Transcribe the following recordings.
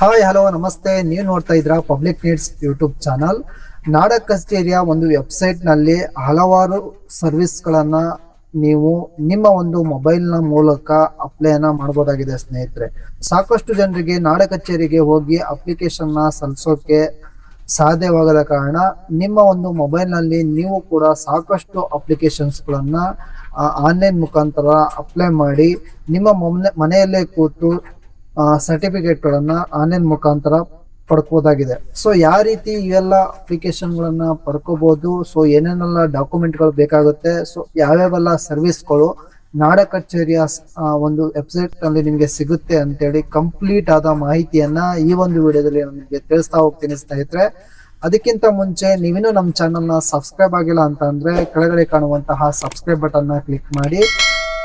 Hi hello ನಮಸ್ತೆ. ನೀವು ನೋಡ್ತಾ ಇದ್ರ ಪಬ್ಲಿಕ್ ನೀಡ್ಸ್ ಯೂಟ್ಯೂಬ್ ಚಾನಲ್ ನಾಡ ಕಚೇರಿಯ ಒಂದು ವೆಬ್ಸೈಟ್ನಲ್ಲಿ ಹಲವಾರು ಸರ್ವಿಸ್ ಗಳನ್ನ ನೀವು ನಿಮ್ಮ ಒಂದು ಮೊಬೈಲ್ನ ಮೂಲಕ ಅಪ್ಲೈ ಅನ್ನ ಮಾಡಬಹುದಾಗಿದೆ ಸ್ನೇಹಿತರೆ. ಸಾಕಷ್ಟು ಜನರಿಗೆ ನಾಡ ಕಚೇರಿಗೆ ಹೋಗಿ ಅಪ್ಲಿಕೇಶನ್ನ ಸಲ್ಲಿಸೋಕೆ ಸಾಧ್ಯವಾಗದ ಕಾರಣ ನಿಮ್ಮ ಒಂದು ಮೊಬೈಲ್ನಲ್ಲಿ ನೀವು ಕೂಡ ಸಾಕಷ್ಟು ಅಪ್ಲಿಕೇಶನ್ಸ್ ಗಳನ್ನ ಆನ್ಲೈನ್ ಮುಖಾಂತರ ಅಪ್ಲೈ ಮಾಡಿ ನಿಮ್ಮ ಮನೆಯಲ್ಲೇ ಕೂತು ಸರ್ಟಿಫಿಕೇಟ್ ಗಳನ್ನ ಆನ್ಲೈನ್ ಮುಖಾಂತರ ಪಡ್ಕೋದಾಗಿದೆ. ಸೊ ಯಾವ ರೀತಿ ಇವೆಲ್ಲ ಅಪ್ಲಿಕೇಶನ್ ಅಪ್ಲಿಕೇಶನ್ಗಳನ್ನು ಪಡ್ಕೋಬಹುದು ಸೊ ಏನೇನೆಲ್ಲ ಡಾಕ್ಯುಮೆಂಟ್ಗಳು ಬೇಕಾಗುತ್ತೆ? ಸೊ ಯಾವ್ಯಾವೆಲ್ಲ ಸರ್ವಿಸ್ಗಳು ನಾಡ ಕಚೇರಿಯ ಒಂದು ವೆಬ್ಸೈಟ್ನಲ್ಲಿ ನಿಮಗೆ ಸಿಗುತ್ತೆ ಅಂತೇಳಿ ಕಂಪ್ಲೀಟ್ ಆದ ಮಾಹಿತಿಯನ್ನ ಈ ಒಂದು ವಿಡಿಯೋದಲ್ಲಿ ನಿಮಗೆ ತಿಳಿಸ್ತಾ ಹೋಗ್ತೀನಿ ಸ್ನೇಹಿತರೆ. ಅದಕ್ಕಿಂತ ಮುಂಚೆ ನೀವಿನ್ನೂ ನಮ್ಮ ಚಾನಲ್ನ ಸಬ್ಸ್ಕ್ರೈಬ್ ಆಗಿಲ್ಲ ಅಂತ ಅಂದ್ರೆ ಕೆಳಗಡೆ ಕಾಣುವಂತಹ ಸಬ್ಸ್ಕ್ರೈಬ್ ಬಟನ್ನ ಕ್ಲಿಕ್ ಮಾಡಿ.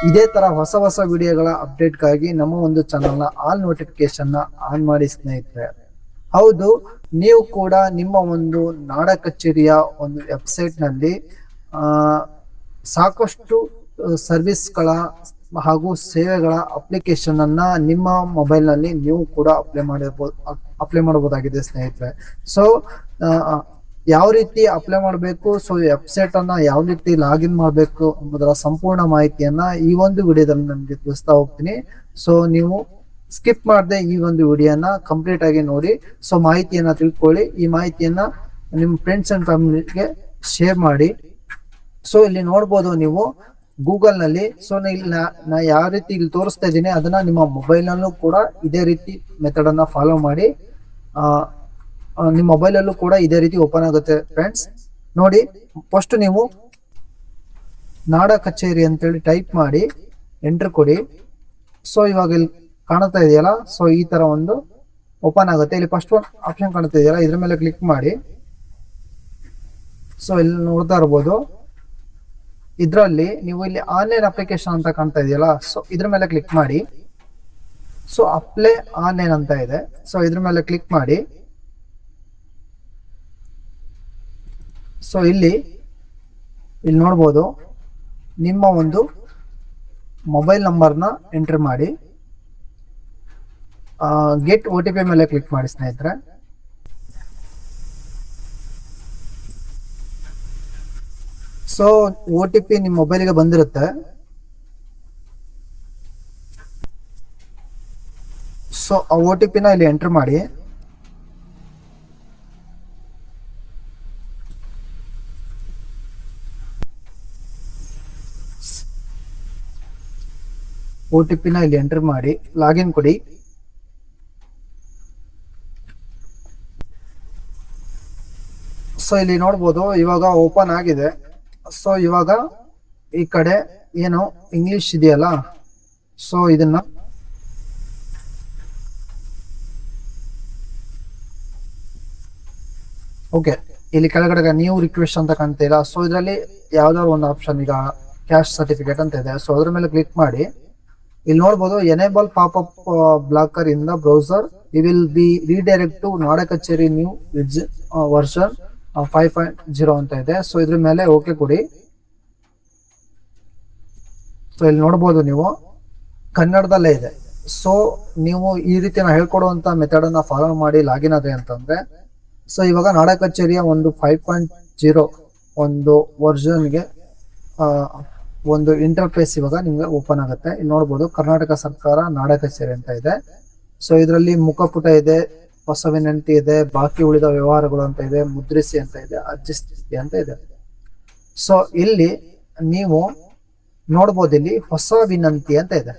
ಇದೇ ತರ ಹೊಸ ಹೊಸ ವಿಡಿಯೋಗಳ ಅಪ್ಡೇಟ್ಗಾಗಿ ನಮ್ಮ ಒಂದು ಚಾನಲ್ನ ಆಲ್ ನೋಟಿಫಿಕೇಶನ್ನ ಆನ್ ಮಾಡಿ ಸ್ನೇಹಿತರೆ. ಹೌದು ನೀವು ಕೂಡ ನಿಮ್ಮ ಒಂದು ನಾಡ ಕಚೇರಿಯ ಒಂದು ವೆಬ್ಸೈಟ್ನಲ್ಲಿ ಆ, ಸಾಕಷ್ಟು ಸರ್ವಿಸ್ಗಳ ಹಾಗೂ ಸೇವೆಗಳ ಅಪ್ಲಿಕೇಶನ್ ಅನ್ನ ನಿಮ್ಮ ಮೊಬೈಲ್ನಲ್ಲಿ ನೀವು ಕೂಡ ಅಪ್ಲೈ ಮಾಡಿರ್ಬೋದು ಅಪ್ಲೈ ಮಾಡಬಹುದಾಗಿದೆ ಸ್ನೇಹಿತರೆ. ಸೊ ಯಾವ ರೀತಿ ಅಪ್ಲೈ ಮಾಡಬೇಕು? ಸೊ ವೆಬ್ಸೈಟ್ ಅನ್ನ ಯಾವ ರೀತಿ ಲಾಗಿನ್ ಮಾಡಬೇಕು ಎಂಬುದರ ಸಂಪೂರ್ಣ ಮಾಹಿತಿಯನ್ನ ಈ ಒಂದು ವಿಡಿಯೋದಲ್ಲಿ ನಿಮಗೆ ತಿಳಿಸ್ತಾ ಹೋಗ್ತೀನಿ. ಸೊ ನೀವು ಸ್ಕಿಪ್ ಮಾಡದೆ ಈ ಒಂದು ವಿಡಿಯೋನ ಕಂಪ್ಲೀಟ್ ಆಗಿ ನೋಡಿ. ಸೊ ಮಾಹಿತಿಯನ್ನ ತಿಳ್ಕೊಳ್ಳಿ. ಈ ಮಾಹಿತಿಯನ್ನ ನಿಮ್ಮ ಫ್ರೆಂಡ್ಸ್ ಅಂಡ್ ಫ್ಯಾಮಿಲಿಗೆ ಶೇರ್ ಮಾಡಿ. ಸೊ ಇಲ್ಲಿ ನೋಡ್ಬೋದು ನೀವು ಗೂಗಲ್ನಲ್ಲಿ. ಸೊ ಇಲ್ಲಿ ನಾ- ಯಾವ ರೀತಿ ಇಲ್ಲಿ ತೋರಿಸ್ತಾ ಇದ್ದೀನಿ ಅದನ್ನ ನಿಮ್ಮ ಮೊಬೈಲ್ ನಲ್ಲೂ ಕೂಡ ಇದೇ ರೀತಿ ಮೆಥಡ್ ಅನ್ನ ಫಾಲೋ ಮಾಡಿ. ಆ, ನಿಮ್ಮ ಮೊಬೈಲ್ ಅಲ್ಲೂ ಕೂಡ ಇದೇ ರೀತಿ ಓಪನ್ ಆಗುತ್ತೆ ಫ್ರೆಂಡ್ಸ್ ನೋಡಿ ಫಸ್ಟ್ ನೀವು ನಾಡ ಕಚೇರಿ ಅಂತೇಳಿ ಟೈಪ್ ಮಾಡಿ ಎಂಟರ್ ಕೊಡಿ. ಸೊ ಇವಾಗ ಇಲ್ಲಿ ಕಾಣುತ್ತಾ ಇದೆಯಲ್ಲ ಸೊ ಈ ತರ ಒಂದು ಓಪನ್ ಆಗುತ್ತೆ. ಇಲ್ಲಿ ಫಸ್ಟ್ ಒಂದು ಆಪ್ಷನ್ ಕಾಣುತ್ತಾ ಇದೆಯಲ್ಲ, ಇದ್ರ ಮೇಲೆ ಕ್ಲಿಕ್ ಮಾಡಿ. ಸೊ ಇಲ್ಲಿ ನೋಡ್ತಾ ಇರ್ಬೋದು. ಇದರಲ್ಲಿ ನೀವು ಇಲ್ಲಿ ಆನ್ಲೈನ್ ಅಪ್ಲಿಕೇಶನ್ ಅಂತ ಕಾಣ್ತಾ ಇದೆಯಲ್ಲ ಸೊ ಇದ್ರ ಮೇಲೆ ಕ್ಲಿಕ್ ಮಾಡಿ. ಸೊ ಅಪ್ಲೈ ಆನ್ಲೈನ್ ಅಂತ ಇದೆ. ಸೊ ಇದ್ರ ಮೇಲೆ ಕ್ಲಿಕ್ ಮಾಡಿ. ಸೊ ಇಲ್ಲಿ ಇಲ್ಲಿ ನೋಡ್ಬೋದು, ನಿಮ್ಮ ಒಂದು ಮೊಬೈಲ್ ನಂಬರ್ನ ಎಂಟ್ರಿ ಮಾಡಿ ಗೆಟ್ ಒ ಟಿ ಪಿ ಮೇಲೆ ಕ್ಲಿಕ್ ಮಾಡಿ, ಸ್ನೇಹಿತರೆ. ಸೊ ಒ ಟಿ ಪಿ ನಿಮ್ಮ ಮೊಬೈಲ್ಗೆ ಬಂದಿರುತ್ತೆ. ಸೊ ಆ ಒ ಟಿ ಪಿನ ಇಲ್ಲಿ ಎಂಟರ್ ಮಾಡಿ. ಒ ಟಿ ಪಿನ ಇಲ್ಲಿ ಎಂಟರ್ ಮಾಡಿ ಲಾಗಿನ್ ಕೊಡಿ. ಸೊ ಇಲ್ಲಿ ನೋಡ್ಬೋದು, ಇವಾಗ ಓಪನ್ ಆಗಿದೆ. ಸೊ ಇವಾಗ ಈ ಕಡೆ ಏನು ಇಂಗ್ಲಿಷ್ ಇದೆಯಲ್ಲ? ಸೊ ಇದನ್ನ ಓಕೆ ಇಲ್ಲಿ ಕೆಳಗಡೆ ನೀವು ರಿಕ್ವೆಸ್ಟ್ ಅಂತ ಕಾಣ್ತೀರಾ ಸೊ ಇದರಲ್ಲಿ ಯಾವ್ದಾದ್ರು ಒಂದು ಆಪ್ಷನ್ ಈಗ ಕ್ಯಾಶ್ ಸರ್ಟಿಫಿಕೇಟ್ ಅಂತ ಇದೆ. ಸೊ ಅದ್ರ ಮೇಲೆ ಕ್ಲಿಕ್ ಮಾಡಿ. ಇಲ್ಲಿ ನೋಡಬಹುದು enable pop up blocker in the browser you will be redirect to Nada Kacheri new version five point zero ಅಂತ ಇದೆ. ಸೊ ಇದ್ರ ಮೇಲೆ ಓಕೆ ಕೊಡಿ. ಸೊ ಇಲ್ಲಿ ನೋಡಬಹುದು ನೀವು, ಕನ್ನಡದಲ್ಲೇ ಇದೆ. ಸೊ ನೀವು ಈ ರೀತಿ ನಾವು ಹೇಳ್ಕೊಡುವಂತ ಮೆಥಡ್ ಅನ್ನ ಫಾಲೋ ಮಾಡಿ ಲಾಗಿನ್ ಆದ್ರೆ ಅಂತಂದ್ರೆ ಸೊ ಇವಾಗ ನಾಡ ಕಚೇರಿಯ ಒಂದು ಫೈವ್ ಪಾಯಿಂಟ್ ಜೀರೋ ಒಂದು ವರ್ಷನ್ಗೆ ಒಂದು ಇಂಟರ್ಫೇಸ್ ಇವಾಗ ನಿಮ್ಗೆ ಓಪನ್ ಆಗುತ್ತೆ. ಇಲ್ಲಿ ನೋಡ್ಬೋದು ಕರ್ನಾಟಕ ಸರ್ಕಾರ ನಾಡ ಕಚೇರಿ ಅಂತ ಇದೆ. ಸೊ ಇದರಲ್ಲಿ ಮುಖಪುಟ ಇದೆ, ಹೊಸ ವಿನಂತಿ ಇದೆ, ಬಾಕಿ ಉಳಿದ ವ್ಯವಹಾರಗಳು ಅಂತ ಇದೆ, ಮುದ್ರಿಸಿ ಅಂತ ಇದೆ ಅರ್ಜಿ ಸ್ಥಿತಿ ಅಂತ ಇದೆ. ಸೊ ಇಲ್ಲಿ ನೀವು ನೋಡ್ಬೋದು ಇಲ್ಲಿ ಹೊಸ ವಿನಂತಿ ಅಂತ ಇದೆ.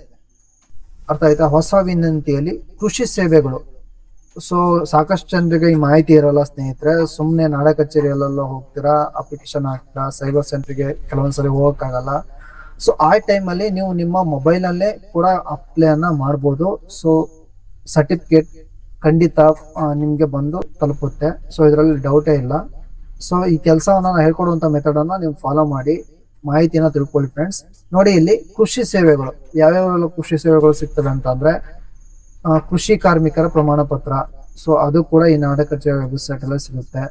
ಅರ್ಥ ಆಯ್ತಾ? ಹೊಸ ವಿನಂತಿಯಲ್ಲಿ ಕೃಷಿ ಸೇವೆಗಳು. ಸೊ ಸಾಕಷ್ಟು ಜನರಿಗೆ ಈ ಮಾಹಿತಿ ಇರಲ್ಲ ಸ್ನೇಹಿತರೆ. ಸುಮ್ಮನೆ ನಾಡ ಕಚೇರಿಯಲ್ಲೆಲ್ಲ ಹೋಗ್ತೀರಾ ಅಪ್ಲಿಕೇಶನ್ ಹಾಕ್ತೀರಾ ಸೈಬರ್ ಸೆಂಟರ್ಗೆ ಕೆಲವೊಂದ್ಸರಿ ಹೋಗಕ್ಕಾಗಲ್ಲ. ಸೊ ಆ ಟೈಮಲ್ಲಿ ನೀವು ನಿಮ್ಮ ಮೊಬೈಲ್ ಅಲ್ಲೇ ಕೂಡ ಅಪ್ಲೈ ಅನ್ನ ಮಾಡ್ಬೋದು. ಸೊ ಸರ್ಟಿಫಿಕೇಟ್ ಖಂಡಿತ ನಿಮಗೆ ಬಂದು ತಲುಪುತ್ತೆ. ಸೊ ಇದರಲ್ಲಿ ಡೌಟೇ ಇಲ್ಲ. ಸೊ ಈ ಕೆಲಸವನ್ನ ನಾನು ಮೆಥಡ್ ಅನ್ನ ನೀವು ಫಾಲೋ ಮಾಡಿ ಮಾಹಿತಿನ ತಿಳ್ಕೊಳ್ಳಿ ಫ್ರೆಂಡ್ಸ್ ನೋಡಿ, ಇಲ್ಲಿ ಕೃಷಿ ಸೇವೆಗಳು. ಯಾವ್ಯಾವ ಕೃಷಿ ಸೇವೆಗಳು ಸಿಗ್ತವೆ ಅಂತ ಅಂದ್ರೆ ಕೃಷಿ ಕಾರ್ಮಿಕರ ಪ್ರಮಾಣ ಪತ್ರ. ಸೊ ಅದು ಕೂಡ ಈ ನಾಡ ಕಚೇರಿ ವೆಬ್ಸೈಟ್ ಅಲ್ಲಿ ಸಿಗುತ್ತೆ.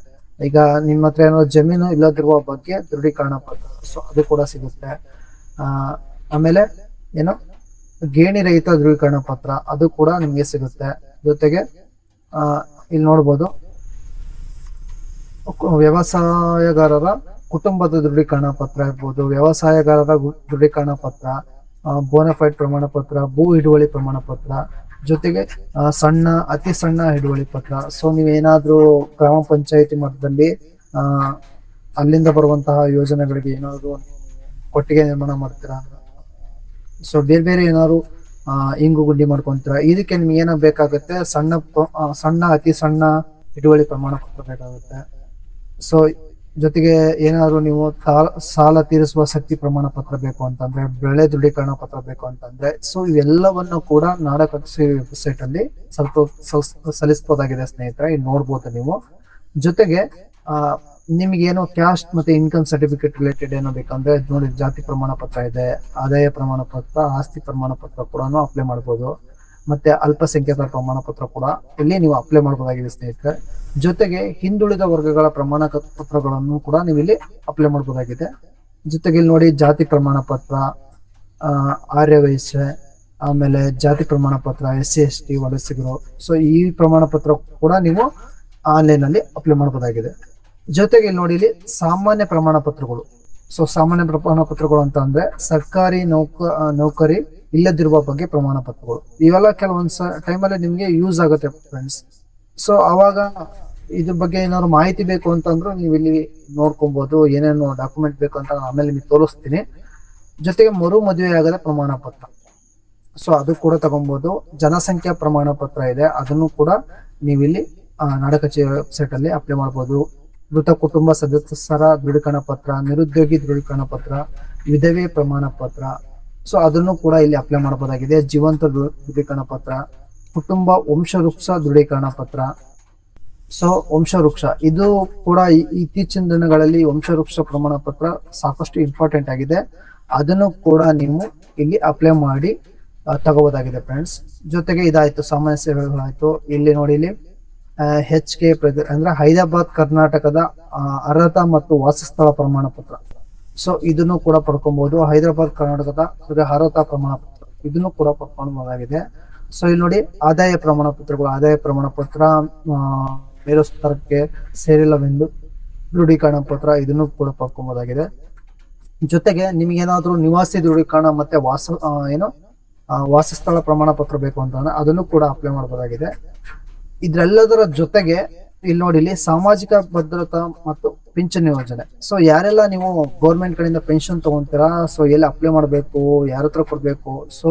ಈಗ ನಿಮ್ಮ ಹತ್ರ ಏನೋ ಜಮೀನು ಇಲ್ಲದಿರುವ ಬಗ್ಗೆ ದೃಢೀಕರಣ ಪತ್ರ. ಸೊ ಅದು ಕೂಡ ಸಿಗುತ್ತೆ. ಆಮೇಲೆ ಏನು ಗೇಣಿ ರಹಿತ ಧ್ರುವೀಕರಣ ಪತ್ರ ಅದು ಕೂಡ ನಿಮ್ಗೆ ಸಿಗುತ್ತೆ. ಜೊತೆಗೆ ಆ, ಇಲ್ಲಿ ನೋಡ್ಬೋದು ವ್ಯವಸಾಯಗಾರರ ಕುಟುಂಬದ ದೃಢೀಕರಣ ಪತ್ರ ಇರ್ಬೋದು ವ್ಯವಸಾಯಗಾರರ ದೃಢೀಕರಣ ಪತ್ರ ಬೋನಫೈಡ್ ಪ್ರಮಾಣ ಪತ್ರ ಭೂ ಹಿಡುವಳಿ ಪ್ರಮಾಣ ಪತ್ರ ಜೊತೆಗೆ ಸಣ್ಣ ಅತಿ ಸಣ್ಣ ಹಿಡುವಳಿ ಪತ್ರ. ಸೊ ನೀವೇನಾದ್ರೂ ಗ್ರಾಮ ಪಂಚಾಯತಿ ಮಟ್ಟದಲ್ಲಿ ಅಲ್ಲಿಂದ ಬರುವಂತಹ ಯೋಜನೆಗಳಿಗೆ ಏನಾದ್ರು ಕೊಟ್ಟಿಗೆ ನಿರ್ಮಾಣ ಮಾಡ್ತೀರಾ ಸೊ ಬೇರೆ ಬೇರೆ ಏನಾದ್ರು ಇಂಗು ಗುಂಡಿ ಮಾಡ್ಕೊಂತೀರಾ? ಇದಕ್ಕೆ ನಿಮ್ಗೆ ಏನೋ ಬೇಕಾಗುತ್ತೆ? ಸಣ್ಣ ಸಣ್ಣ, ಅತಿ ಸಣ್ಣ ಹಿಡುವಳಿ ಪ್ರಮಾಣ ಪತ್ರ ಬೇಕಾಗುತ್ತೆ ಸೊ ಜೊತೆಗೆ ಏನಾದ್ರು ನೀವು ಸಾಲ ತೀರಿಸುವ ಶಕ್ತಿ ಪ್ರಮಾಣ ಪತ್ರ ಬೇಕು ಅಂತಂದ್ರೆ, ಬೆಳೆ ದೃಢೀಕರಣ ಪತ್ರ ಬೇಕು ಅಂತಂದ್ರೆ ಸೊ ಇವೆಲ್ಲವನ್ನು ಕೂಡ ನಾಡಕೃಷಿ ವೆಬ್ಸೈಟ್ ಅಲ್ಲಿ ಸ್ವಲ್ಪ ಸಲ್- ಸಲ್ಲಿಸಬಹುದಾಗಿದೆ ಸ್ನೇಹಿತರೆ ನೋಡ್ಬೋದು ನೀವು. ಜೊತೆಗೆ ನಿಮ್ಗೇನೋ ಕ್ಯಾಸ್ಟ್ ಮತ್ತೆ ಇನ್ಕಮ್ ಸರ್ಟಿಫಿಕೇಟ್ ರಿಲೇಟೆಡ್ ಏನೋ ಬೇಕಂದ್ರೆ ನೋಡಿ, ಜಾತಿ ಪ್ರಮಾಣ ಪತ್ರ ಇದೆ, ಆದಾಯ ಪ್ರಮಾಣ ಪತ್ರ, ಆಸ್ತಿ ಪ್ರಮಾಣ ಪತ್ರ ಕೂಡ ಅಪ್ಲೈ ಮಾಡ್ಬೋದು. ಮತ್ತೆ ಅಲ್ಪಸಂಖ್ಯಾತರ ಪ್ರಮಾಣ ಪತ್ರ ಕೂಡ ಇಲ್ಲಿ ನೀವು ಅಪ್ಲೈ ಮಾಡಬಹುದಾಗಿದೆ ಸ್ನೇಹಿತರೆ. ಜೊತೆಗೆ ಹಿಂದುಳಿದ ವರ್ಗಗಳ ಪ್ರಮಾಣ ಪತ್ರಗಳನ್ನು ಕೂಡ ನೀವು ಇಲ್ಲಿ ಅಪ್ಲೈ ಮಾಡಬಹುದಾಗಿದೆ ಜೊತೆಗೆ ಇಲ್ಲಿ ನೋಡಿ ಜಾತಿ ಪ್ರಮಾಣ ಪತ್ರ ಆರ್ಯ ವಯಸ್ಸೆ, ಆಮೇಲೆ ಜಾತಿ ಪ್ರಮಾಣ ಪತ್ರ, ಎಸ್ ಸಿ, ಎಸ್ ಟಿ, ವಲಸಿಗರು. ಸೊ ಈ ಪ್ರಮಾಣ ಪತ್ರ ಕೂಡ ನೀವು ಆನ್ಲೈನ್ ಅಲ್ಲಿ ಅಪ್ಲೈ ಮಾಡಬಹುದಾಗಿದೆ ಜೊತೆಗೆ ನೋಡಿ ಇಲ್ಲಿ ಸಾಮಾನ್ಯ ಪ್ರಮಾಣ ಪತ್ರಗಳು. ಸೊ ಸಾಮಾನ್ಯ ಪ್ರಮಾಣ ಪತ್ರಗಳು ಅಂತ ಅಂದ್ರೆ ಸರ್ಕಾರಿ ನೌಕ ನೌಕರಿ ಇಲ್ಲದಿರುವ ಬಗ್ಗೆ ಪ್ರಮಾಣ ಪತ್ರಗಳು. ಇವೆಲ್ಲ ಕೆಲವೊಂದ್ ಟೈಮಲ್ಲಿ ನಿಮ್ಗೆ ಯೂಸ್ ಆಗುತ್ತೆ ಫ್ರೆಂಡ್ಸ್ ಸೊ ಅವಾಗ ಇದ್ರ ಬಗ್ಗೆ ಏನಾದ್ರು ಮಾಹಿತಿ ಬೇಕು ಅಂತಂದ್ರೆ ನೀವು ಇಲ್ಲಿ ನೋಡ್ಕೊಬಹುದು ಏನೇನು ಡಾಕ್ಯುಮೆಂಟ್ ಬೇಕು ಅಂತ ಆಮೇಲೆ ನಿಮ್ಗೆ ತೋರಿಸ್ತೀನಿ. ಜೊತೆಗೆ ಮರು ಮದುವೆ ಆಗದ ಪ್ರಮಾಣ ಪತ್ರ. ಸೊ ಅದು ಕೂಡ ತಗೊಬಹುದು ಜನಸಂಖ್ಯಾ ಪ್ರಮಾಣ ಪತ್ರ ಇದೆ. ಅದನ್ನು ಕೂಡ ನೀವಿಲ್ಲಿ ನಾಡಕಚೇರಿ ವೆಬ್ಸೈಟ್ ಅಲ್ಲಿ ಅಪ್ಲೈ ಮಾಡಬಹುದು ಮೃತ ಕುಟುಂಬ ಸದಸ್ಯರ ದೃಢೀಕರಣ ಪತ್ರ, ನಿರುದ್ಯೋಗಿ ದೃಢೀಕರಣ ಪತ್ರ, ವಿಧವೆ ಪ್ರಮಾಣ ಪತ್ರ. ಸೊ ಅದನ್ನು ಕೂಡ ಇಲ್ಲಿ ಅಪ್ಲೈ ಮಾಡಬಹುದಾಗಿದೆ. ಜೀವಂತ ದೃಢೀಕರಣ ಪತ್ರ, ಕುಟುಂಬ ವಂಶವೃಕ್ಷ ದೃಢೀಕರಣ ಪತ್ರ. ಸೊ ವಂಶವೃಕ್ಷ, ಇದು ಕೂಡ ಇತ್ತೀಚಿನ ದಿನಗಳಲ್ಲಿ ವಂಶವೃಕ್ಷ ಪ್ರಮಾಣ ಪತ್ರ ಸಾಕಷ್ಟು ಇಂಪಾರ್ಟೆಂಟ್ ಆಗಿದೆ. ಅದನ್ನು ಕೂಡ ನೀವು ಇಲ್ಲಿ ಅಪ್ಲೈ ಮಾಡಿ ತಗೋಬಹುದಾಗಿದೆ ಫ್ರೆಂಡ್ಸ್ ಜೊತೆಗೆ ಇದಾಯ್ತು, ಸಾಮಾನ್ಯ ಸೇವೆಗಳಾಯ್ತು. ಇಲ್ಲಿ ನೋಡಿ ಇಲ್ಲಿ. ಹೆಚ್ ಕೆ ಅಂದ್ರೆ ಹೈದರಾಬಾದ್ ಕರ್ನಾಟಕದ ಅರ್ಹತಾ ಮತ್ತು ವಾಸಸ್ಥಳ ಪ್ರಮಾಣ ಪತ್ರ. ಸೊ ಇದನ್ನು ಕೂಡ ಪಡ್ಕೊಬಹುದು ಹೈದರಾಬಾದ್ ಕರ್ನಾಟಕದ ಅರ್ಹತಾ ಪ್ರಮಾಣ ಪತ್ರ. ಇದನ್ನು ಕೂಡ ಪಡ್ಕೊಳ್ಬಹುದಾಗಿದೆ ಸೊ ಇಲ್ಲಿ ನೋಡಿ ಆದಾಯ ಪ್ರಮಾಣ ಪತ್ರಗಳು. ಆದಾಯ ಪ್ರಮಾಣ ಪತ್ರ ಆ, ಮೇಲುಸ್ತರಕ್ಕೆ ಸೇರಿಲ್ಲವೆಂದು ದೃಢೀಕರಣ ಪತ್ರ ಇದನ್ನು ಕೂಡ ಪಡ್ಕೊಬಹುದಾಗಿದೆ ಜೊತೆಗೆ ನಿಮ್ಗೇನಾದ್ರೂ ನಿವಾಸಿ ದೃಢೀಕರಣ ಮತ್ತೆ ವಾಸ ಏನು ವಾಸಸ್ಥಳ ಪ್ರಮಾಣ ಪತ್ರ ಬೇಕು ಅಂತಂದ್ರೆ ಅದನ್ನು ಕೂಡ ಅಪ್ಲೈ ಮಾಡಬಹುದಾಗಿದೆ ಇದ್ರೆಲ್ಲದರ ಜೊತೆಗೆ ಇಲ್ಲಿ ನೋಡಿ, ಇಲ್ಲಿ ಸಾಮಾಜಿಕ ಭದ್ರತಾ ಮತ್ತು ಪಿಂಚಣಿ ಯೋಜನೆ. ಸೊ ಯಾರೆಲ್ಲ ನೀವು ಗೌರ್ಮೆಂಟ್ ಕಡೆಯಿಂದ ಪೆನ್ಷನ್ ತಗೊಂತೀರಾ ಸೊ ಎಲ್ಲಿ ಅಪ್ಲೈ ಮಾಡಬೇಕು, ಯಾರ ಹತ್ರ ಕೊಡ್ಬೇಕು ಸೊ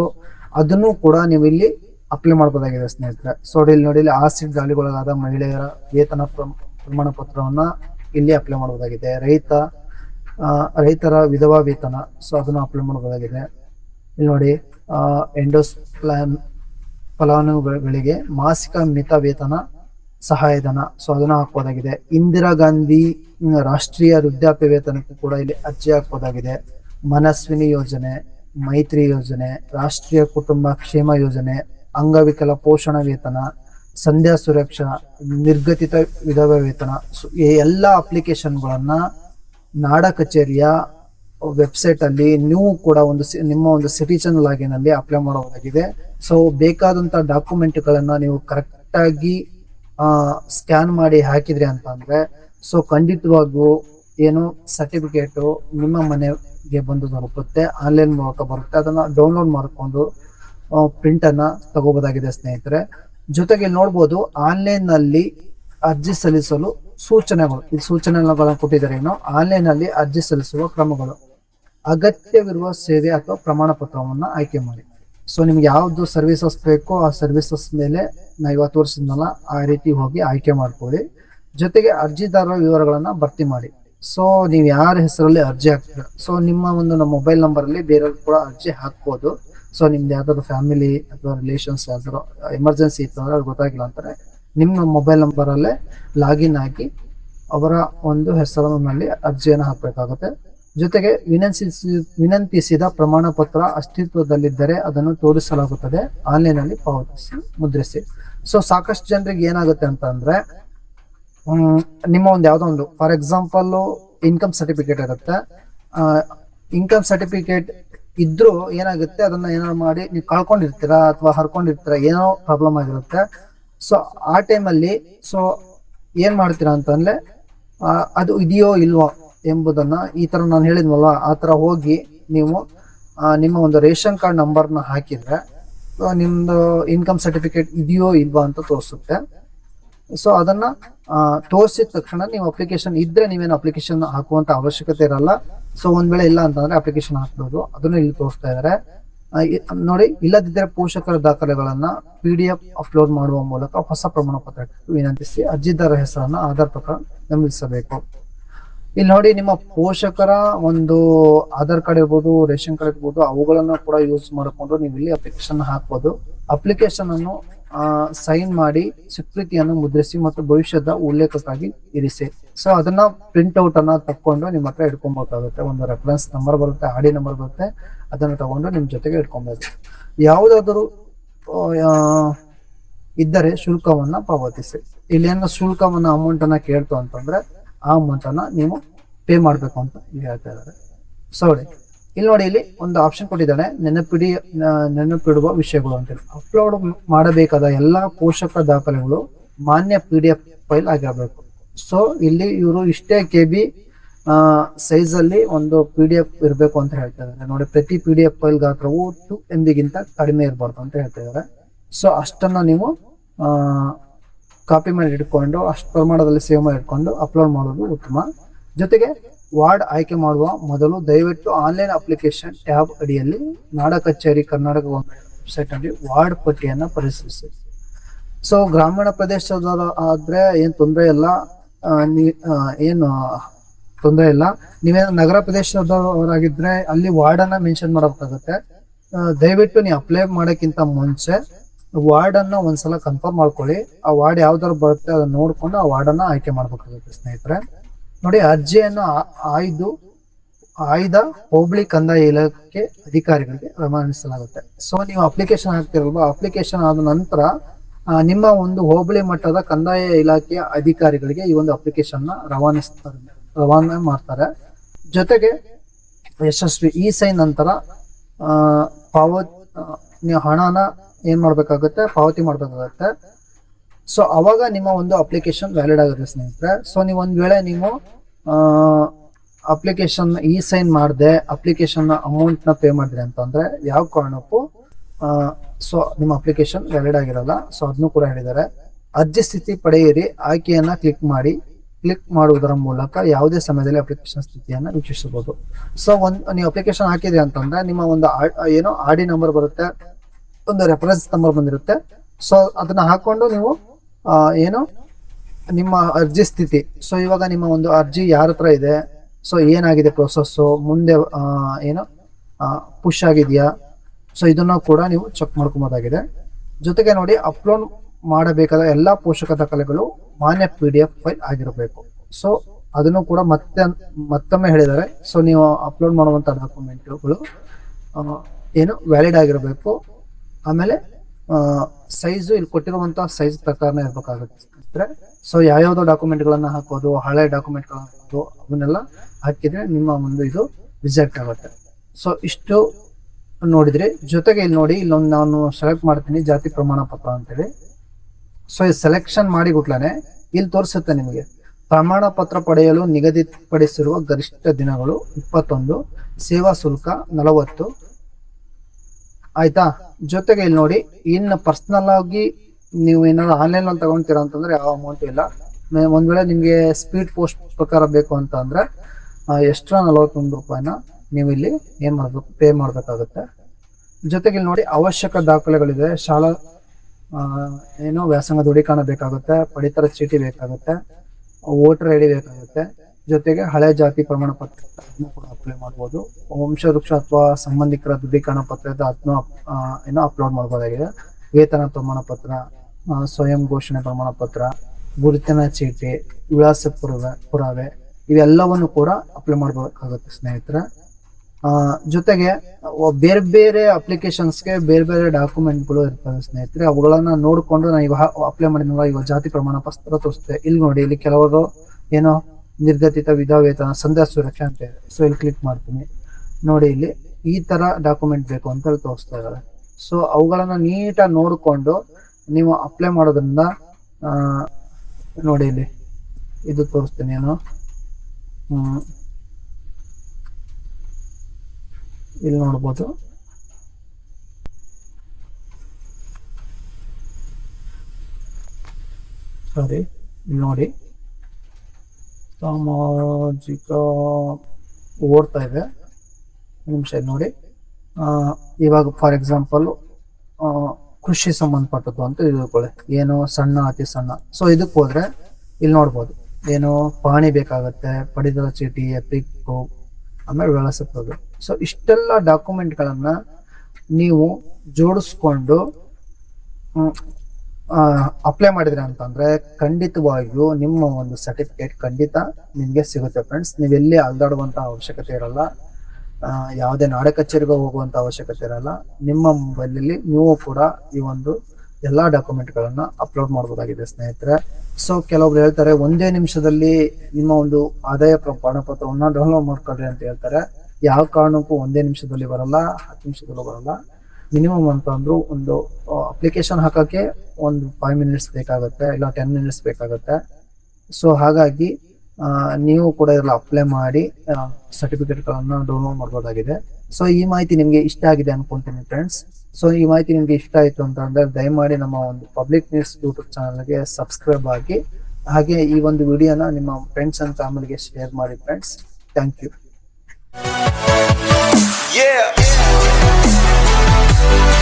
ಅದನ್ನು ಕೂಡ ನೀವು ಇಲ್ಲಿ ಅಪ್ಲೈ ಮಾಡಬಹುದಾಗಿದೆ ಸ್ನೇಹಿತರೆ. ಸೊ ಇಲ್ಲಿ ನೋಡಿ, ಇಲ್ಲಿ ಆಸಿಡ್ ಗಾಳಿಗೊಳಗಾದ ಮಹಿಳೆಯರ ವೇತನ ಪ್ರಮ್- ಪ್ರಮಾಣ ಪತ್ರವನ್ನ ಇಲ್ಲಿ ಅಪ್ಲೈ ಮಾಡಬಹುದಾಗಿದೆ ರೈತ ರೈತರ ವಿಧವಾ ವೇತನ ಸೊ ಅದನ್ನು ಅಪ್ಲೈ ಮಾಡಬಹುದಾಗಿದೆ ಇಲ್ಲಿ ನೋಡಿ ಎಂಡೋಸ್ ಪ್ಲಾನ್ ಫಲಾನುಭವಿಗಳಿಗೆ ಮಾಸಿಕ ಮಿತ ವೇತನ ಸಹಾಯಧನ. ಸೊ ಅದನ್ನ ಹಾಕ್ಬೋದಾಗಿದೆ. ಇಂದಿರಾ ಗಾಂಧಿ ರಾಷ್ಟ್ರೀಯ ವೃದ್ಧಾಪ್ಯ ವೇತನಕ್ಕೂ ಕೂಡ ಇಲ್ಲಿ ಅರ್ಜಿ ಹಾಕ್ಬೋದಾಗಿದೆ. ಮನಸ್ವಿನಿ ಯೋಜನೆ, ಮೈತ್ರಿ ಯೋಜನೆ, ರಾಷ್ಟ್ರೀಯ ಕುಟುಂಬ ಕ್ಷೇಮ ಯೋಜನೆ, ಅಂಗವಿಕಲ ಪೋಷಣ ವೇತನ, ಸಂಧ್ಯಾ ಸುರಕ್ಷಾ, ನಿರ್ಗತಿತ ವಿಧವ ವೇತನ. ಈ ಎಲ್ಲ ಅಪ್ಲಿಕೇಶನ್ಗಳನ್ನ ನಾಡ ಕಚೇರಿಯ ವೆಬ್ಸೈಟ್ ಅಲ್ಲಿ ನೀವು ಕೂಡ ಒಂದು ನಿಮ್ಮ ಒಂದು ಸಿಟಿಜನ್ ಲಾಗಿನ್ ಅಲ್ಲಿ ಅಪ್ಲೈ ಮಾಡಬಹುದಾಗಿದೆ. ಸೊ ಬೇಕಾದಂತ ಡಾಕ್ಯುಮೆಂಟ್ ಗಳನ್ನ ನೀವು ಕರೆಕ್ಟ್ ಆಗಿ ಸ್ಕ್ಯಾನ್ ಮಾಡಿ ಹಾಕಿದ್ರಿ ಅಂತ ಅಂದ್ರೆ ಸೊ ಖಂಡಿತವಾಗೂ ಏನು ಸರ್ಟಿಫಿಕೇಟ್ ನಿಮ್ಮ ಮನೆಗೆ ಬಂದು ದೊರಕುತ್ತೆ ಆನ್ಲೈನ್ ಮೂಲಕ ಬರುತ್ತೆ. ಅದನ್ನ ಡೌನ್ಲೋಡ್ ಮಾಡಿಕೊಂಡು ಪ್ರಿಂಟ್ ಅನ್ನ ತಗೋಬಹುದಾಗಿದೆ ಸ್ನೇಹಿತರೆ. ಜೊತೆಗೆ ನೋಡ್ಬೋದು ಆನ್ಲೈನ್ನಲ್ಲಿ ಅರ್ಜಿ ಸಲ್ಲಿಸಲು ಸೂಚನೆಗಳು. ಈ ಸೂಚನೆಗಳನ್ನು ಕೊಟ್ಟಿದ್ದಾರೆ ಏನು ಆನ್ಲೈನ್ನಲ್ಲಿ ಅರ್ಜಿ ಸಲ್ಲಿಸುವ ಕ್ರಮಗಳು. ಅಗತ್ಯವಿರುವ ಸೇವೆ ಅಥವಾ ಪ್ರಮಾಣ ಪತ್ರವನ್ನು ಆಯ್ಕೆ ಮಾಡಿ. ಸೊ ನಿಮ್ಗೆ ಯಾವ್ದು ಸರ್ವಿಸಸ್ ಬೇಕೋ ಆ ಸರ್ವಿಸಸ್ ಮೇಲೆ ನಾ ಇವತ್ತು ತೋರಿಸಿದ್ನಲ್ಲ ಆ ರೀತಿ ಹೋಗಿ ಆಯ್ಕೆ ಮಾಡ್ಕೊಳ್ಳಿ. ಜೊತೆಗೆ ಅರ್ಜಿದಾರರ ವಿವರಗಳನ್ನ ಭರ್ತಿ ಮಾಡಿ. ಸೊ ನೀವು ಯಾರ ಹೆಸರಲ್ಲಿ ಅರ್ಜಿ ಹಾಕ್ತೀರ? ಸೊ ನಿಮ್ಮ ಒಂದು ನಮ್ಮ ಮೊಬೈಲ್ ನಂಬರ್ ಅಲ್ಲಿ ಬೇರೆಯವ್ರು ಕೂಡ ಅರ್ಜಿ ಹಾಕ್ಬೋದು. ಸೊ ನಿಮ್ದು ಯಾವ್ದಾದ್ರು ಫ್ಯಾಮಿಲಿ ಅಥವಾ ರಿಲೇಷನ್ಸ್ ಯಾವ್ದಾದ್ರು ಎಮರ್ಜೆನ್ಸಿ ಇತ್ತು ಅಂದ್ರೆ ಗೊತ್ತಾಗಿಲ್ಲ ಅಂತಾರೆ. ನಿಮ್ಮ ಮೊಬೈಲ್ ನಂಬರ್ ಅಲ್ಲೇ ಲಾಗಿನ್ ಆಗಿ ಅವರ ಒಂದು ಹೆಸರಿನಲ್ಲಿ ಅರ್ಜಿಯನ್ನು ಹಾಕಬೇಕಾಗುತ್ತೆ. ಜೊತೆಗೆ ವಿನಂತಿಸಿ ವಿನಂತಿಸಿದ ಪ್ರಮಾಣ ಪತ್ರ ಅಸ್ತಿತ್ವದಲ್ಲಿದ್ದರೆ ಅದನ್ನು ತೋರಿಸಲಾಗುತ್ತದೆ. ಆನ್ಲೈನ್ ಅಲ್ಲಿ ಪಾವತಿಸಿ, ಮುದ್ರಿಸಿ. ಸೊ ಸಾಕಷ್ಟು ಜನರಿಗೆ ಏನಾಗುತ್ತೆ ಅಂತ ಅಂದ್ರೆ ನಿಮ್ಮ ಒಂದು ಯಾವ್ದೋ ಒಂದು, ಫಾರ್ ಎಕ್ಸಾಂಪಲ್ ಇನ್ಕಮ್ ಸರ್ಟಿಫಿಕೇಟ್ ಇರುತ್ತೆ. ಇನ್ಕಮ್ ಸರ್ಟಿಫಿಕೇಟ್ ಇದ್ರೂ ಏನಾಗುತ್ತೆ, ಅದನ್ನ ಏನಾದ್ರು ಮಾಡಿ ನೀವು ಕಳ್ಕೊಂಡಿರ್ತೀರಾ ಅಥವಾ ಹರ್ಕೊಂಡಿರ್ತೀರಾ, ಏನೋ ಪ್ರಾಬ್ಲಮ್ ಆಗಿರುತ್ತೆ. ಸೊ ಆ ಟೈಮಲ್ಲಿ ಸೊ ಏನ್ ಮಾಡ್ತೀರಾ ಅಂತಂದ್ರೆ ಅದು ಇದೆಯೋ ಇಲ್ವೋ ಎಂಬುದನ್ನ ಈ ತರ ನಾನು ಹೇಳಿದ್ವಲ್ವ ಆ ತರ ಹೋಗಿ ನೀವು ನಿಮ್ಮ ಒಂದು ರೇಷನ್ ಕಾರ್ಡ್ ನಂಬರ್ನ ಹಾಕಿದ್ರೆ ನಿಮ್ದು ಇನ್ಕಮ್ ಸರ್ಟಿಫಿಕೇಟ್ ಇದೆಯೋ ಇಲ್ವಾ ಅಂತ ತೋರಿಸುತ್ತೆ. ಸೊ ಅದನ್ನ ತೋರಿಸಿದ ತಕ್ಷಣ ನೀವು ಅಪ್ಲಿಕೇಶನ್ ಇದ್ರೆ ನೀವೇನು ಅಪ್ಲಿಕೇಶನ್ ಹಾಕುವಂತ ಅವಶ್ಯಕತೆ ಇರಲ್ಲ. ಸೊ ಒಂದ್ ವೇಳೆ ಇಲ್ಲ ಅಂತಂದ್ರೆ ಅಪ್ಲಿಕೇಶನ್ ಹಾಕ್ಬೋದು. ಅದನ್ನು ಇಲ್ಲಿ ತೋರಿಸ್ತಾ ಇದಾರೆ. ನೋಡಿ, ಇಲ್ಲದಿದ್ದರೆ ಪೋಷಕರ ದಾಖಲೆಗಳನ್ನ ಪಿ ಡಿ ಎಫ್ ಅಪ್ಲೋಡ್ ಮಾಡುವ ಮೂಲಕ ಹೊಸ ಪ್ರಮಾಣ ಪತ್ರ ವಿನಂತಿಸಿ ಅರ್ಜಿದಾರ ಹೆಸರನ್ನ, ಆಧಾರ್ ಪ್ರಕಾರ ನಮೂದಿಸಬೇಕು. ಇಲ್ಲಿ ನೋಡಿ ನಿಮ್ಮ ಪೋಷಕರ ಒಂದು ಆಧಾರ್ ಕಾರ್ಡ್ ಇರ್ಬೋದು, ರೇಷನ್ ಕಾರ್ಡ್ ಇರ್ಬೋದು, ಅವುಗಳನ್ನ ಕೂಡ ಯೂಸ್ ಮಾಡಿಕೊಂಡು ನೀವು ಇಲ್ಲಿ ಅಪ್ಲಿಕೇಶನ್ ಹಾಕ್ಬೋದು. ಅಪ್ಲಿಕೇಶನ್ ಅನ್ನು ಸೈನ್ ಮಾಡಿ ಸ್ವೀಕೃತಿಯನ್ನು ಮುದ್ರಿಸಿ ಮತ್ತು ಭವಿಷ್ಯದ ಉಲ್ಲೇಖಕ್ಕಾಗಿ ಇರಿಸಿ. ಸೊ ಅದನ್ನ ಪ್ರಿಂಟ್ ಔಟ್ ಅನ್ನ ತಕೊಂಡು ನಿಮ್ಮ ಹತ್ರ ಇಟ್ಕೊಬೇಕಾಗುತ್ತೆ ಒಂದು ರೆಫರೆನ್ಸ್ ನಂಬರ್ ಬರುತ್ತೆ ಆಡಿ ನಂಬರ್ ಬರುತ್ತೆ, ಅದನ್ನ ತಗೊಂಡು ನಿಮ್ ಜೊತೆಗೆ ಇಟ್ಕೊಬೇಕು ಯಾವುದಾದರೂ ಇದ್ದರೆ ಶುಲ್ಕವನ್ನ ಪಾವತಿಸಿ. ಇಲ್ಲಿ ಏನೋ ಶುಲ್ಕವನ್ನ ಅಮೌಂಟ್ ಅನ್ನ ಕೇಳ್ತು ಅಂತಂದ್ರೆ ಆ ಅಮೌಂಟ್ ನೀವು ಪೇ ಮಾಡಬೇಕು ಅಂತ ಇಲ್ಲಿ ಹೇಳ್ತಾ ಇದ್ದಾರೆ. ಸೊ ಇಲ್ಲಿ ನೋಡಿ ಇಲ್ಲಿ ಒಂದು ಆಪ್ಷನ್ ಕೊಟ್ಟಿದ್ದಾನೆ, ನೆನಪಿಡಿ ನೆನಪಿಡುವ ವಿಷಯಗಳು ಅಂತೇಳಿ ಅಪ್ಲೋಡ್ ಮಾಡಬೇಕಾದ ಎಲ್ಲ ಪೋಷಕ ದಾಖಲೆಗಳು ಮಾನ್ಯ ಪಿ ಡಿ ಎಫ್ ಫೈಲ್ ಆಗಿರಬೇಕು. ಸೊ ಇಲ್ಲಿ ಇವರು ಇಷ್ಟೇ ಕೆ ಬಿ ಸೈಜ್ ಅಲ್ಲಿ ಒಂದು ಪಿ ಡಿ ಎಫ್ ಇರಬೇಕು ಅಂತ ಹೇಳ್ತಾ ಇದ್ದಾರೆ. ನೋಡಿ, ಪ್ರತಿ ಪಿ ಡಿ ಎಫ್ ಫೈಲ್ ಗಾತ್ರವು ಟು ಎಂ ಗಿಂತ ಕಡಿಮೆ ಇರಬಾರ್ದು ಅಂತ ಹೇಳ್ತಾ ಇದ್ದಾರೆ. ಸೊ ಅಷ್ಟನ್ನ ನೀವು ಕಾಪಿ ಮಾಡಿ ಇಟ್ಕೊಂಡು ಅಷ್ಟು ಪ್ರಮಾಣದಲ್ಲಿ ಸೇವ್ ಮಾಡಿ ಇಟ್ಕೊಂಡು ಅಪ್ಲೋಡ್ ಮಾಡೋದು ಉತ್ತಮ. ಜೊತೆಗೆ ವಾರ್ಡ್ ಆಯ್ಕೆ ಮಾಡುವ ಮೊದಲು ದಯವಿಟ್ಟು ಆನ್ಲೈನ್ ಅಪ್ಲಿಕೇಶನ್ ಟ್ಯಾಬ್ ಅಡಿಯಲ್ಲಿ ನಾಡ ಕಚೇರಿ ಕರ್ನಾಟಕ ವೆಬ್ಸೈಟ್ ಅಲ್ಲಿ ವಾರ್ಡ್ ಪಟ್ಟಿಯನ್ನ ಪರಿಶೀಲಿಸಿ. ಸೊ ಗ್ರಾಮೀಣ ಪ್ರದೇಶದ ಆದ್ರೆ ಏನ್ ತೊಂದರೆ ಇಲ್ಲ. ಏನು ತೊಂದರೆ ಇಲ್ಲ. ನೀವೇನು ನಗರ ಪ್ರದೇಶದವರಾಗಿದ್ರೆ ಅಲ್ಲಿ ವಾರ್ಡ್ ಅನ್ನ ಮೆನ್ಷನ್ ಮಾಡಬೇಕಾಗುತ್ತೆ. ದಯವಿಟ್ಟು ನೀವು ಅಪ್ಲೈ ಮಾಡೋಕ್ಕಿಂತ ಮುಂಚೆ ವಾರ್ಡ್ ಅನ್ನ ಒಂದ್ಸಲ ಕನ್ಫರ್ಮ್ ಮಾಡ್ಕೊಳ್ಳಿ. ಆ ವಾರ್ಡ್ ಯಾವ್ದಾರು ಬರುತ್ತೆ ಅದನ್ನ ನೋಡ್ಕೊಂಡು ಆ ವಾರ್ಡ್ ಅನ್ನ ಆಯ್ಕೆ ಮಾಡ್ಬೇಕಾಗುತ್ತೆ ಸ್ನೇಹಿತರೆ. ನೋಡಿ, ಅರ್ಜಿಯನ್ನು ಆಯ್ದು, ಆಯ್ದ ಹೋಬಳಿ ಕಂದಾಯ ಇಲಾಖೆ ಅಧಿಕಾರಿಗಳಿಗೆ ರವಾನಿಸಲಾಗುತ್ತೆ ಸೊ ನೀವು ಅಪ್ಲಿಕೇಶನ್ ಹಾಕ್ತಿರಲ್ವಾ? ಅಪ್ಲಿಕೇಶನ್ ಆದ ನಂತರ ನಿಮ್ಮ ಒಂದು ಹೋಬಳಿ ಮಟ್ಟದ ಕಂದಾಯ ಇಲಾಖೆಯ ಅಧಿಕಾರಿಗಳಿಗೆ ಈ ಒಂದು ಅಪ್ಲಿಕೇಶನ್ನ ರವಾನಿಸ್ತಾರೆ ರವಾನೆ ಮಾಡ್ತಾರೆ. ಜೊತೆಗೆ ಯಶಸ್ವಿ ಇ ಸೈನ್ ನಂತರ ಪಾವತಿ ಹಣನ ಏನ್ ಮಾಡ್ಬೇಕಾಗುತ್ತೆ? ಪಾವತಿ ಮಾಡ್ಬೇಕಾಗುತ್ತೆ. ಸೊ ಅವಾಗ ನಿಮ್ಮ ಒಂದು ಅಪ್ಲಿಕೇಶನ್ ವ್ಯಾಲಿಡ್ ಆಗುತ್ತೆ ಸ್ನೇಹಿತರೆ. ಸೊ ನೀವು ಒಂದ್ ವೇಳೆ ನೀವು ಅಪ್ಲಿಕೇಶನ್ ಇ ಸೈನ್ ಮಾಡದೆ ಅಪ್ಲಿಕೇಶನ್ ಅಮೌಂಟ್ನ ಪೇ ಮಾಡಿದ್ರಿ ಅಂತಂದ್ರೆ ಯಾವ ಕಾರಣಕ್ಕೂ ಸೊ ನಿಮ್ಮ ಅಪ್ಲಿಕೇಶನ್ ವ್ಯಾಲಿಡ್ ಆಗಿರಲ್ಲ. ಸೊ ಅದನ್ನು ಕೂಡ ಹೇಳಿದ್ದಾರೆ. ಅರ್ಜಿ ಸ್ಥಿತಿ ಪಡೆಯಿರಿ, ಆಯ್ಕೆಯನ್ನ ಕ್ಲಿಕ್ ಮಾಡಿ. ಕ್ಲಿಕ್ ಮಾಡುವುದರ ಮೂಲಕ ಯಾವುದೇ ಸಮಯದಲ್ಲಿ ಅಪ್ಲಿಕೇಶನ್ ಸ್ಥಿತಿಯನ್ನು ವೀಕ್ಷಿಸಬಹುದು. ಸೊ ಒಂದು, ನೀವು ಅಪ್ಲಿಕೇಶನ್ ಹಾಕಿದ್ರಿ ಅಂತಂದ್ರೆ ನಿಮ್ಮ ಒಂದು ಏನೋ ಆರ್ ಡಿ ನಂಬರ್ ಬರುತ್ತೆ. ಒಂದು ರೆಫರೆನ್ಸ್ ನಂಬರ್ ಬಂದಿರುತ್ತೆ. ಸೊ ಅದನ್ನ ಹಾಕೊಂಡು ನೀವು ಏನು? ನಿಮ್ಮ ಅರ್ಜಿ ಸ್ಥಿತಿ. ಸೊ ಇವಾಗ ನಿಮ್ಮ ಒಂದು ಅರ್ಜಿ ಯಾರ ಹತ್ರ ಇದೆ? ಸೊ ಏನಾಗಿದೆ ಪ್ರೊಸೆಸ್ಸು ಮುಂದೆ ಏನು? ಪುಷ್ ಆಗಿದೆಯಾ? ಸೊ ಇದನ್ನ ಕೂಡ ನೀವು ಚೆಕ್ ಮಾಡ್ಕೊಬೋದಾಗಿದೆ. ಜೊತೆಗೆ ನೋಡಿ ಅಪ್ಲೋಡ್ ಮಾಡಬೇಕಾದ ಎಲ್ಲಾ ಪೋಷಕ ದಾಖಲೆಗಳು ಮಾನ್ಯ ಪಿ ಡಿ ಎಫ್ ಫೈಲ್ ಆಗಿರಬೇಕು. ಸೊ ಅದನ್ನು ಕೂಡ ಮತ್ತೆ, ಮತ್ತೊಮ್ಮೆ ಹೇಳಿದ್ದಾರೆ. ಸೊ ನೀವು ಅಪ್ಲೋಡ್ ಮಾಡುವಂತ ಡಾಕ್ಯುಮೆಂಟ್ಗಳು ಏನು ವ್ಯಾಲಿಡ್ ಆಗಿರಬೇಕು. ಆಮೇಲೆ ಸೈಜು ಇಲ್ಲಿ ಕೊಟ್ಟಿರುವಂತಹ ಸೈಜ್ ಪ್ರಕಾರನೇ ಇರ್ಬೇಕಾಗುತ್ತೆ. ಸೊ ಯಾವ್ಯಾವ ಡಾಕ್ಯುಮೆಂಟ್ಗಳನ್ನ ಹಾಕೋದು, ಹಳೆ ಡಾಕ್ಯುಮೆಂಟ್ಗಳನ್ನ ಹಾಕೋದು, ಅವನ್ನೆಲ್ಲ ಹಾಕಿದ್ರೆ ನಿಮ್ಮ ಒಂದು ಇದು ರಿಜೆಕ್ಟ್ ಆಗುತ್ತೆ. ಸೊ ಇಷ್ಟು ನೋಡಿದ್ರೆ, ಜೊತೆಗೆ ಇಲ್ಲಿ ನೋಡಿ, ಇಲ್ಲೊಂದು ನಾನು ಸೆಲೆಕ್ಟ್ ಮಾಡ್ತೀನಿ, ಜಾತಿ ಪ್ರಮಾಣ ಪತ್ರ ಅಂತೇಳಿ. ಸೊ ಈ ಸೆಲೆಕ್ಷನ್ ಮಾಡಿ ಗುಟ್ಲನೆ ಇಲ್ಲಿ ತೋರಿಸುತ್ತೆ ನಿಮಗೆ. ಪ್ರಮಾಣ ಪತ್ರ ಪಡೆಯಲು ನಿಗದಿಪಡಿಸಿರುವ ಗರಿಷ್ಠ ದಿನಗಳು ಇಪ್ಪತ್ತೊಂದು, ಸೇವಾ ಶುಲ್ಕ ನಲವತ್ತು ಆಯ್ತಾ? ಜೊತೆಗೆ ಇಲ್ಲಿ ನೋಡಿ, ಇನ್ನು ಪರ್ಸನಲ್ ಆಗಿ ನೀವು ಏನಾದ್ರು ಆನ್ಲೈನ್ ಅಲ್ಲಿ ತಗೊಂತೀರಾ ಅಂತಂದ್ರೆ ಯಾವ ಅಮೌಂಟ್ ಇಲ್ಲ. ಒಂದ್ ವೇಳೆ ನಿಮ್ಗೆ ಸ್ಪೀಡ್ ಪೋಸ್ಟ್ ಪ್ರಕಾರ ಬೇಕು ಅಂತ ಅಂದ್ರೆ ಎಕ್ಸ್ಟ್ರಾ ನಲವತ್ತೊಂದು ರೂಪಾಯಿನ ನೀವು ಇಲ್ಲಿ ಏನ್ ಮಾಡ್ಬೇಕು ಪೇ ಮಾಡ್ಬೇಕಾಗುತ್ತೆ. ಜೊತೆಗೆ ಇಲ್ಲಿ ನೋಡಿ, ಅವಶ್ಯಕ ದಾಖಲೆಗಳಿದೆ. ಶಾಲಾ ಏನು ವ್ಯಾಸಂಗ ದೃಢೀಕರಣ ಬೇಕಾಗುತ್ತೆ, ಪಡಿತರ ಚೀಟಿ ಬೇಕಾಗುತ್ತೆ, ವೋಟರ್ ಐ ಬೇಕಾಗುತ್ತೆ. ಜೊತೆಗೆ ಹಳೆ ಜಾತಿ ಪ್ರಮಾಣ ಪತ್ರ ಕೂಡ ಅಪ್ಲೈ ಮಾಡ್ಬೋದು. ವಂಶವೃಕ್ಷ ಅಥವಾ ಸಂಬಂಧಿಕರ ದೃಢೀಕರಣ ಪತ್ರದ ಅದನ್ನು ಏನು ಅಪ್ಲೋಡ್ ಮಾಡಬಹುದಾಗಿದೆ ವೇತನ ಪ್ರಮಾಣ ಪತ್ರ ಸ್ವಯಂ ಘೋಷಣೆ ಪ್ರಮಾಣ ಪತ್ರ, ಗುರುತಿನ ಚೀಟಿ, ವಿಳಾಸ ಪುರಾವೆ ಪುರಾವೆ ಇವೆಲ್ಲವನ್ನು ಕೂಡ ಅಪ್ಲೈ ಮಾಡಬೇಕಾಗುತ್ತೆ ಸ್ನೇಹಿತರೆ. ಜೊತೆಗೆ ಬೇರೆ ಬೇರೆ ಅಪ್ಲಿಕೇಶನ್ಸ್ಗೆ ಬೇರೆ ಬೇರೆ ಡಾಕ್ಯುಮೆಂಟ್ಗಳು ಇರ್ತವೆ ಸ್ನೇಹಿತರೆ. ಅವುಗಳನ್ನ ನೋಡಿಕೊಂಡು ನಾನು ಇವಾಗ ಅಪ್ಲೈ ಮಾಡಿದ ಇವಾಗ ಜಾತಿ ಪ್ರಮಾಣ ಪತ್ರ ತೋರಿಸ್ತೆ ಇಲ್ಲಿ ನೋಡಿ, ಇಲ್ಲಿ ಕೆಲವರು ಏನೋ ನಿರ್ಗತಿತ ವಿಧವೇತನ ಸಂಧ್ಯಾ ಸುರಕ್ಷಾ ಅಂತ ಇದೆ. ಸೊ ಇಲ್ಲಿ ಕ್ಲಿಕ್ ಮಾಡ್ತೀನಿ. ನೋಡಿ ಇಲ್ಲಿ ಈ ತರ ಡಾಕ್ಯುಮೆಂಟ್ ಬೇಕು ಅಂತ ತೋರಿಸ್ತಾ ಇದ್ದಾರೆ. ಸೊ ಅವುಗಳನ್ನ ನೀಟಾಗಿ ನೋಡಿಕೊಂಡು ನೀವು ಅಪ್ಲೈ ಮಾಡೋದ್ರಿಂದ ನೋಡಿ ಇಲ್ಲಿ ಇದು ತೋರಿಸ್ತೀನಿ ನಾನು. ಇಲ್ಲಿ ನೋಡ್ಬೋದು. ಸಾರಿ ನೋಡಿ. ಸಾಮಾಜಿಕ ಓಡ್ತಾ ಇದೆ. ನಿಮಿಷ ನೋಡಿ. ಇವಾಗ ಫಾರ್ ಎಕ್ಸಾಂಪಲ್ ಕೃಷಿ ಸಂಬಂಧಪಟ್ಟದ್ದು ಅಂತ ತಿಳ್ಕೊಳ್ಳಿ. ಏನು ಸಣ್ಣ, ಅತಿ ಸಣ್ಣ. ಸೊ ಇದಕ್ಕೆ ಹೋದ್ರೆ ಇಲ್ಲಿ ನೋಡ್ಬೋದು. ಏನು ಪಾಣಿ ಬೇಕಾಗತ್ತೆ, ಪಡಿತರ ಚೀಟಿ, ಎಪಿಕ್ ಆಮೇಲೆ ವಿಳಾಸಪ್ರದು ಸೊ ಇಷ್ಟೆಲ್ಲ ಡಾಕ್ಯುಮೆಂಟ್ಗಳನ್ನ ನೀವು ಜೋಡಿಸ್ಕೊಂಡು ಅಪ್ಲೈ ಮಾಡಿದ್ರೆ ಅಂತಂದ್ರೆ ಖಂಡಿತವಾಗಿಯೂ ನಿಮ್ಮ ಒಂದು ಸರ್ಟಿಫಿಕೇಟ್ ಖಂಡಿತ ನಿಮಗೆ ಸಿಗುತ್ತೆ ಫ್ರೆಂಡ್ಸ್ ನೀವೆಲ್ಲಿ ಅಲ್ದಾಡುವಂತ ಅವಶ್ಯಕತೆ ಇರಲ್ಲ. ಯಾವುದೇ ನಾಡ ಕಚೇರಿಗೆ ಹೋಗುವಂತ ಅವಶ್ಯಕತೆ ಇರಲ್ಲ. ನಿಮ್ಮ ಮೊಬೈಲಲ್ಲಿ ನೀವು ಕೂಡ ಈ ಒಂದು ಎಲ್ಲಾ ಡಾಕ್ಯುಮೆಂಟ್ಗಳನ್ನ ಅಪ್ಲೋಡ್ ಮಾಡಬಹುದಾಗಿದೆ ಸ್ನೇಹಿತರೆ. ಸೊ ಕೆಲವೊಬ್ರು ಹೇಳ್ತಾರೆ, ಒಂದೇ ನಿಮಿಷದಲ್ಲಿ ನಿಮ್ಮ ಒಂದು ಆದಾಯ ಪ್ರಮಾಣ ಪತ್ರವನ್ನ ಡೌನ್ಲೋಡ್ ಮಾಡ್ಕೊಳ್ರಿ ಅಂತ ಹೇಳ್ತಾರೆ. ಯಾವ ಕಾರಣಕ್ಕೂ ಒಂದೇ ನಿಮಿಷದಲ್ಲಿ ಬರಲ್ಲ, ಹತ್ತು ನಿಮಿಷದಲ್ಲೂ ಬರಲ್ಲ. ಮಿನಿಮಮ್ ಅಂತ ಅಂದ್ರು ಒಂದು ಅಪ್ಲಿಕೇಶನ್ ಹಾಕಕ್ಕೆ ಒಂದು ಫೈವ್ ಮಿನಿಟ್ಸ್ ಬೇಕಾಗುತ್ತೆ, ಇಲ್ಲ ಟೆನ್ ಮಿನಿಟ್ಸ್ ಬೇಕಾಗುತ್ತೆ. ಸೊ ಹಾಗಾಗಿ ನೀವು ಕೂಡ ಎಲ್ಲ ಅಪ್ಲೈ ಮಾಡಿ ಸರ್ಟಿಫಿಕೇಟ್ಗಳನ್ನು ಡೌನ್ಲೋಡ್ ಮಾಡ್ಬೋದಾಗಿದೆ. ಸೊ ಈ ಮಾಹಿತಿ ನಿಮಗೆ ಇಷ್ಟ ಆಗಿದೆ ಅನ್ಕೊಂತೀನಿ ಫ್ರೆಂಡ್ಸ್ ಸೊ ಈ ಮಾಹಿತಿ ನಿಮ್ಗೆ ಇಷ್ಟ ಆಯ್ತು ಅಂತ ಅಂದ್ರೆ ದಯಮಾಡಿ ನಮ್ಮ ಒಂದು ಪಬ್ಲಿಕ್ ನ್ಯೂಸ್ ಯೂಟ್ಯೂಬ್ ಚಾನಲ್ಗೆ ಸಬ್ಸ್ಕ್ರೈಬ್ ಆಗಿ, ಹಾಗೆ ಈ ಒಂದು ವಿಡಿಯೋನ ನಿಮ್ಮ ಫ್ರೆಂಡ್ಸ್ ಅಂಡ್ ಫ್ಯಾಮಿಲಿಗೆ ಶೇರ್ ಮಾಡಿ friends thank you. Thank you.